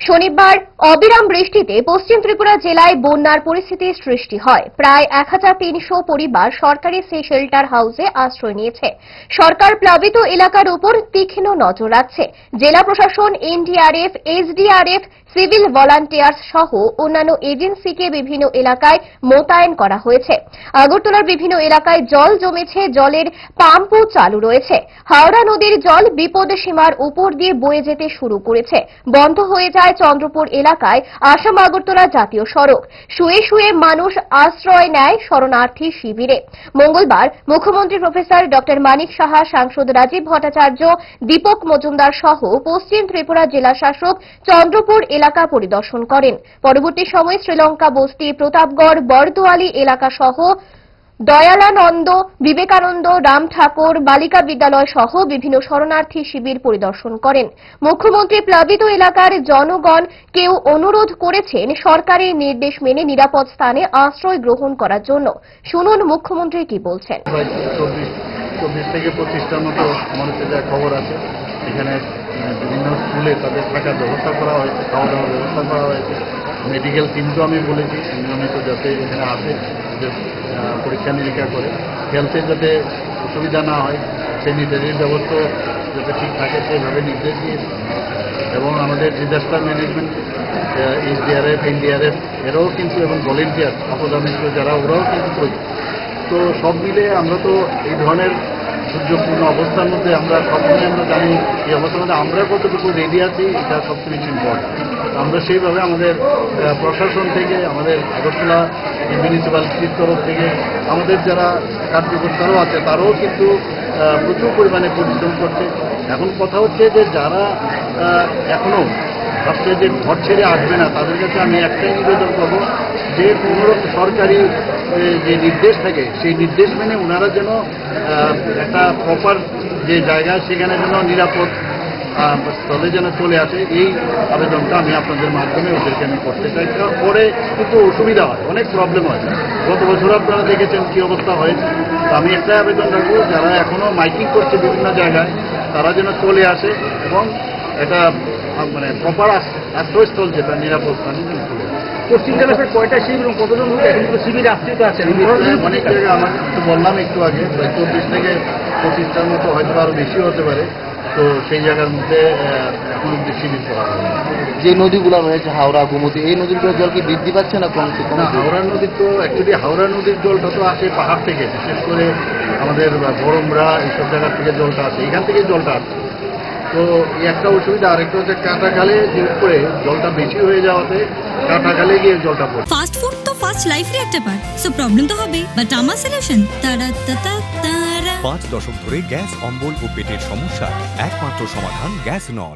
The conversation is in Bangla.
শনিবার অবিরাম বৃষ্টিতে পশ্চিম ত্রিপুরা জেলায় বন্যার পরিস্থিতির সৃষ্টি হয়। প্রায় এক হাজার তিনশো পরিবার সরকারি সে শেল্টার হাউসে আশ্রয় নিয়েছে। সরকার প্লাবিত এলাকার উপর তীক্ষ্ণ নজর রাখছে। জেলা প্রশাসন, এনডিআরএফ, এসডিআরএফ সিভিল ভলান্টিয়ার্স সহ অন্যান্য এজেন্সিকে বিভিন্ন এলাকায় মোতায়েন করা হয়েছে। আগরতলার বিভিন্ন এলাকায় জল জমেছে, জলের পাম্পও চালু রয়েছে। হাওড়া নদীর জল বিপদ সীমার উপর দিয়ে বয়ে যেতে শুরু করেছে। বন্ধ হয়ে যায় চন্দ্রপুর এলাকায়, আসাম আগরতলা জাতীয় সড়ক। শুয়ে শুয়ে মানুষ আশ্রয় নেয় শরণার্থী শিবিরে। মঙ্গলবার মুখ্যমন্ত্রী প্রফেসর ড মানিক সাহা, সাংসদ রাজীব ভট্টাচার্য, দীপক মজুমদার সহ পশ্চিম ত্রিপুরা জেলা শাসক চন্দ্রপুর এলাকা পরিদর্শন করেন। পরবর্তী সময়ে শ্রীলঙ্কা, বস্তি, প্রতাপগড়, বরদোয়ালি এলাকা সহ দয়ালানন্দ, বিবেকানন্দ, রাম ঠাকুর, বালিকা বিদ্যালয় সহ বিভিন্ন শরণার্থী শিবির পরিদর্শন করেন। মুখ্যমন্ত্রী প্লাবিত এলাকার জনগণ কেউ অনুরোধ করেছেন সরকারের নির্দেশ মেনে নিরাপদ স্থানে আশ্রয় গ্রহণ করার জন্য। শুনুন মুখ্যমন্ত্রী কি বলছেন। চব্বিশ থেকে পঁচিশটার মতো যা খবর আছে এখানে বিভিন্ন স্কুলে তাদের থাকার ব্যবস্থা করা হয়েছে খাওয়া দাওয়ার ব্যবস্থা করা হয়েছে। মেডিকেল টিমকেও আমি বলেছি, নিয়মিত যাতে এখানে আসে পরীক্ষা নিরীক্ষা করে। হেলথের যাতে অসুবিধা না হয় স্যানিটারির ব্যবস্থা যাতে ঠিক থাকে, সেভাবে নির্দেশ দিয়েছি। এবং আমাদের ডিজাস্টার ম্যানেজমেন্ট এইচডিআরএফ এনডিআরএফ এরাও কিন্তু, এবং ভলেন্টিয়ার আপদা মিত্র যারা, ওরাও কিন্তু তো সব মিলে আমরা তো এই ধরনের দুর্যোগপূর্ণ অবস্থার মধ্যে আমরা সবসময় আমরা জানি এই অবস্থার মধ্যে আমরা কতটুকু রেডি আছি এটা সবচেয়ে বেশি ইম্পর্টেন্ট আমরা সেইভাবে আমাদের প্রশাসন থেকে আমাদের আগরতলা মিউনিসিপ্যালিটির তরফ থেকে আমাদের যারা কার্যকর্তারাও আছে তারাও কিন্তু প্রচুর পরিমাণে পরিশ্রম করছে। এখন কথা হচ্ছে যে যারা আহ, ভাবছে যে ঘর ছেড়ে আসবে না, তাদের কাছে আমি একটাই নিবেদন করব, যে কোনো সরকারি যে নির্দেশ থাকে, সেই নির্দেশ মেনে ওনারা যেন একটা প্রপার যে জায়গা, সেখানে যেন নিরাপদ স্থলে যেন চলে আসে, এই আবেদনটা আমি আপনাদের মাধ্যমে ওদেরকে আমি করতে চাই। পরে কিন্তু অসুবিধা হয়, অনেক প্রবলেম হয়। গত বছর আপনারা দেখেছেন কি অবস্থা হয়েছে। আমি একটা আবেদন রাখব, যারা এখনও মাইকিং করছে বিভিন্ন জায়গায়, তারা যেন চলে আসে এবং এটা আহ, মানে প্রপার আশ্রয়স্থল যেটা নিরাপদ পশ্চিম প্রায় কয়টা শিবির এবং কতজন লোক? এখন কিন্তু শিবিরে আশ্রিত আছেন অনেক জায়গায় আমার তো বললাম একটু আগে প্রায় চব্বিশ থেকে পঁচিশটার মতো হয়তো আরও বেশি হতে পারে। তো সেই জায়গার মধ্যে এখন অব্দি শিবির করা হয় যে নদীগুলো রয়েছে হাওড়া গোমতী এই নদীগুলোর জল কি বৃদ্ধি পাচ্ছে না কমছে? না হাওড়া নদীর তো অ্যাকচুয়ালি হাওড়া নদীর জলটা তো আসে পাহাড় থেকে বিশেষ করে আমাদের বরমরা এইসব জায়গার থেকে জলটা আসে এখান থেকে জলটা আসে। তো এই একটা অসুবিধা আরেকটা হচ্ছে কাঁটাখালে যে উপরে জলটা বেশি হয়ে যাওয়াতে কাঁটাখালে গিয়ে জলটা পড়ে। ফাস্ট ফুড তো ফাস্ট লাইফের একটা পার্ট সো প্রবলেম তো হবে বাট আমার সলিউশন তারা তাতা তারা। পাঁচ দশক ধরে গ্যাস অম্বল ও পেটের সমস্যা একমাত্র সমাধান গ্যাস নল।